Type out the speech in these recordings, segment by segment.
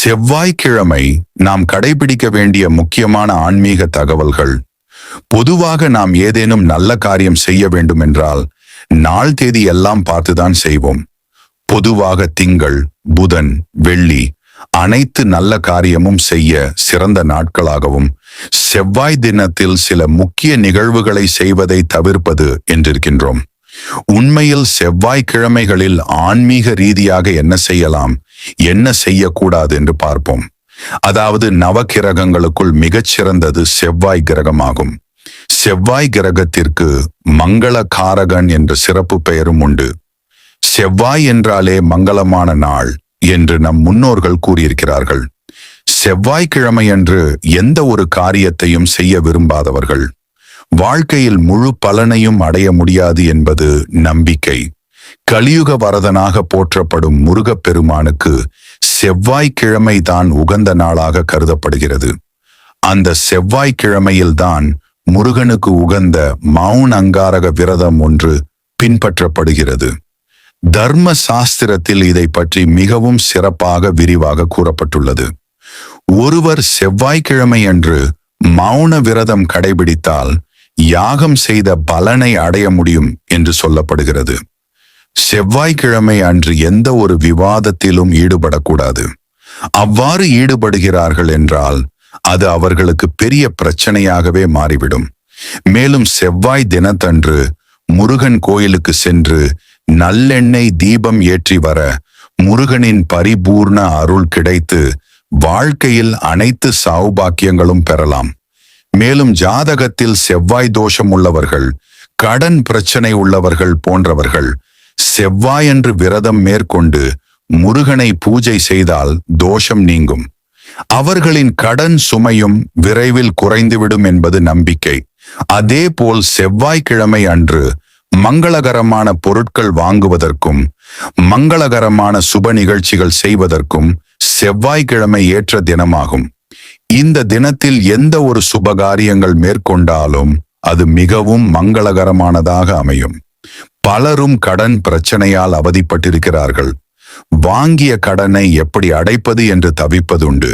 செவ்வாய்க்கிழமை நாம் கடைபிடிக்க வேண்டிய முக்கியமான ஆன்மீக தகவல்கள். பொதுவாக நாம் ஏதேனும் நல்ல காரியம் செய்ய வேண்டும் என்றால் நாள் தேதி எல்லாம் பார்த்துதான் செய்வோம். பொதுவாக திங்கள் புதன் வெள்ளி அனைத்து நல்ல காரியமும் செய்ய சிறந்த நாட்களாகவும் செவ்வாய் தினத்தில் சில முக்கிய நிகழ்வுகளை செய்வதை தவிர்ப்பது என்றிருக்கின்றோம். உண்மையில் செவ்வாய்க்கிழமைகளில் ஆன்மீக ரீதியாக என்ன செய்யலாம்? என்ன செய்யக்கூடாது என்று பார்ப்போம். அதாவது நவகிரகங்களுக்குள் மிகச்சிறந்தது செவ்வாய் கிரகமாகும். செவ்வாய் கிரகத்திற்கு மங்கள காரகன் என்ற சிறப்பு பெயரும் உண்டு. செவ்வாய் என்றாலே மங்களமான நாள் என்று நம் முன்னோர்கள் கூறியிருக்கிறார்கள். செவ்வாய்க்கிழமையன்று எந்த ஒரு காரியத்தையும் செய்ய விரும்பாதவர்கள். வாழ்க்கையில் முழு பலனையும் அடைய முடியாது என்பது நம்பிக்கை. கலியுக வரதனாக போற்றப்படும் முருகப்பெருமானுக்கு செவ்வாய்க்கிழமை தான் உகந்த நாளாக கருதப்படுகிறது. அந்த செவ்வாய்க்கிழமையில்தான் முருகனுக்கு உகந்த மவுன் அங்காரக விரதம் ஒன்று பின்பற்றப்படுகிறது. தர்ம சாஸ்திரத்தில் இதை பற்றி மிகவும் சிறப்பாக விரிவாக கூறப்பட்டுள்ளது. ஒருவர் செவ்வாய்க்கிழமை அன்று மௌன விரதம் கடைபிடித்தால் யாகம் செய்த பலனை அடைய முடியும் என்று சொல்லப்படுகிறது. செவ்வாய்க்கிழமை அன்று எந்த ஒரு விவாதத்திலும் ஈடுபடக்கூடாது. அவ்வாறு ஈடுபடுகிறார்கள் என்றால் அது அவர்களுக்கு பெரிய பிரச்சனையாகவே மாறிவிடும். மேலும் செவ்வாய் தினத்தன்று முருகன் கோயிலுக்கு சென்று நல்லெண்ணெய் தீபம் ஏற்றி வர முருகனின் பரிபூர்ண அருள் கிடைத்து வாழ்க்கையில் அனைத்து சௌபாக்கியங்களும் பெறலாம். மேலும் ஜாதகத்தில் செவ்வாய் தோஷம் உள்ளவர்கள் கடன் பிரச்சனை உள்ளவர்கள் போன்றவர்கள் செவ்வாயன்று விரதம் மேற்கொண்டு முருகனை பூஜை செய்தால் தோஷம் நீங்கும். அவர்களின் கடன் சுமையும் விரைவில் குறைந்துவிடும் என்பது நம்பிக்கை. அதேபோல் செவ்வாய்க்கிழமை அன்று மங்களகரமான பொருட்கள் வாங்குவதற்கும் மங்களகரமான சுப நிகழ்ச்சிகள் செய்வதற்கும் செவ்வாய்க்கிழமை ஏற்ற தினமாகும். இந்த தினத்தில் எந்த ஒரு சுபகாரியங்கள் மேற்கொண்டாலும் அது மிகவும் மங்களகரமானதாக அமையும். பலரும் கடன் பிரச்சனையால் அவதிப்பட்டிருக்கிறார்கள். வாங்கிய கடனை எப்படி அடைப்பது என்று தவிப்பதுண்டு.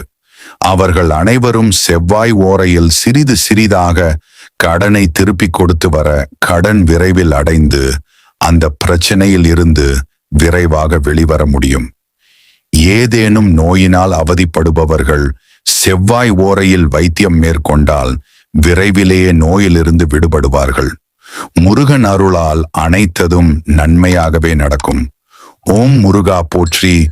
அவர்கள் அனைவரும் செவ்வாய் ஓரையில் சிறிது சிறிதாக கடனை திருப்பிக் கொடுத்து வர கடன் விரைவில் அடைந்து அந்த பிரச்சனையில் இருந்து விரைவாக வெளிவர முடியும். ஏதேனும் நோயினால் அவதிப்படுபவர்கள் செவ்வாய் ஓரையில் வைத்தியம் மேற்கொண்டால் விரைவிலேயே நோயிலிருந்து விடுபடுவார்கள். முருகன் அருளால் அனைத்ததும் நன்மையாகவே நடக்கும். ஓம் முருகா போற்றி